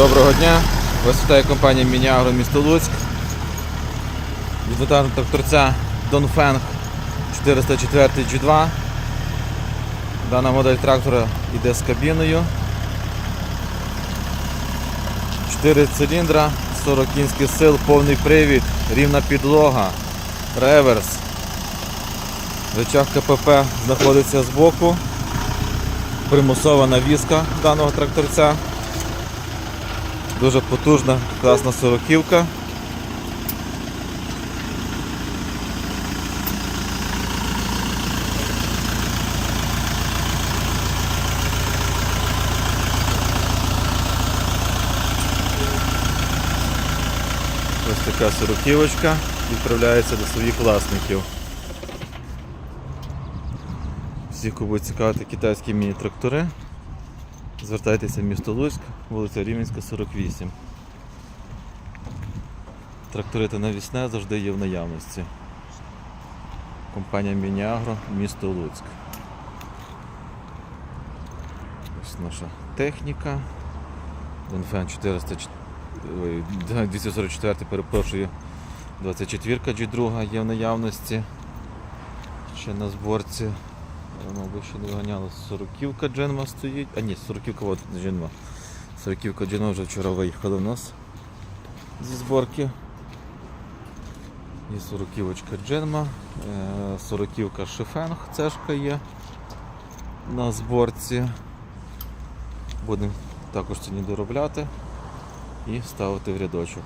Доброго дня! Вас вітає компанія Мініагро місто Луцьк. Від ватажного тракторця Донфенг 404 G2. Дана модель трактора йде з кабіною. 4 циліндра, 40 кінських сил, повний привід, рівна підлога, реверс. Рычаг КПП знаходиться збоку. Примусова навіска даного тракторця. Дуже потужна, класна сороківка. Ось така сороківочка відправляється до своїх власників. Всіх, кого цікавити китайські міні-трактори, звертайтеся в місто Луцьк, вулиця Рівненська, 48. Трактори та навісне завжди є в наявності. Компанія Мініагро, місто Луцьк. Ось наша техніка. Донфен 400, ой, 244, перепрошую, 24 G2 є в наявності. Ще на зборці. Мабуть, ще не виганяли. Сороківка Дженма стоїть. А ні, сороківка от Дженма. Сороківка Дженма вже вчора виїхала в нас зі зборки. Є сороківочка Дженма, е, сороківка Шифенг, цешка є на зборці. Будемо також ціні доробляти і ставити в рядочок.